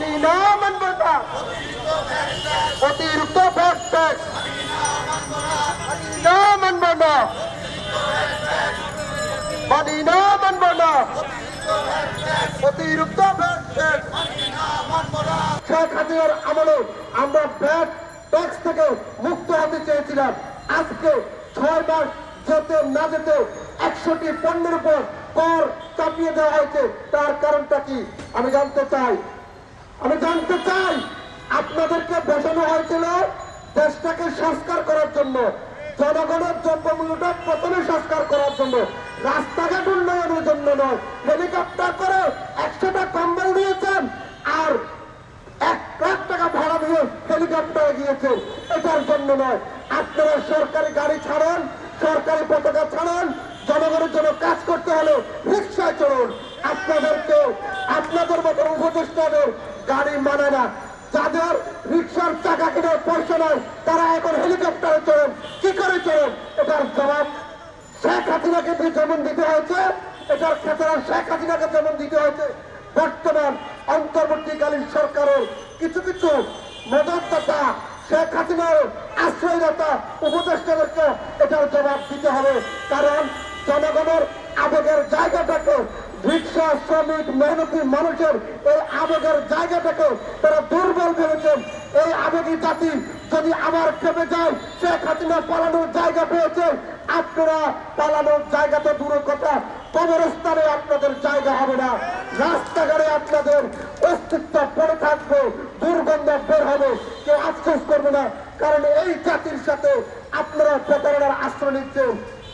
না মানব না অতিরিক্ত ভ্যাট ট্যাক্স না মানব না মানি না মানব না অতিরিক্ত ভ্যাট ট্যাক্স আমলে আমরা ভ্যাট ট্যাক্স থেকে মুক্ত হতে চেয়েছিলাম। আজকে ছয় মাস যেতে না যেতে একশোটি পণ্যের উপর কর চাপিয়ে দেওয়া হয়েছে। তার কারণটা কি? আমি জানতে চাই আমি জানতে চাই, আপনাদেরকে বসানো হয়েছিল দেশটাকে সংস্কার করার জন্য, জনগণের দ্রব্যমূল্যটা প্রথমে সংস্কার করার জন্য, রাস্তাঘাট উন্নয়নের জন্য নয়, হেলিকপ্টার করে একশোটা কম্বল দিয়েছেন আর এক লাখ টাকা ভাড়া দিয়ে হেলিকপ্টারে গিয়েছেন। এটার জন্য নয়, আপনারা সরকারি গাড়ি ছাড়েন, সরকারি পতাকা ছাড়েন, জনগণের জন্য কাজ করতে হলে রিক্সায় চলুন। আপনাদেরকে আপনাদের মতো উপদেষ্টাদের গাড়ি মানে না। যাদের রিক্সার চাকা কেনার পয়সা নয় তারা এখন হেলিকপ্টারে চলেন কি করে চলেন এটার জবাব শেখ হাসিনাকে দিয়ে যেমন দিতে হয়েছে, এটার ক্ষেত্রে শেখ হাসিনাকে যেমন দিতে হয়েছে, বর্তমান অন্তর্বর্তীকালীন সরকারের কিছু কিছু মদতদাতা, শেখ হাসিনার আশ্রয়দাতা, উপদেষ্টাদেরকে এটার জবাব দিতে হবে। কারণ জনগণের পেশা শ্রমিক মেহনতি মানুষের এই আবেগের জায়গাটাকে তারা দুর্বল করেছেন এই আবেগী জাতি যদি আবার খেপে যায় সে হাসিনা পালানোর জায়গা পেয়েছে। আপনারা পালানোর জায়গা তো দূরের কথা, কবরস্থানে আপনাদের জায়গা হবে না। রাস্তাঘাটে আপনাদের অস্তিত্ব পড়ে থাকবে, দুর্গন্ধ বের হবে। কেউ আশ্বাস করবে না, কারণ এই জাতির সাথে আপনারা প্রতারণার আশ্রয় নিচ্ছেন।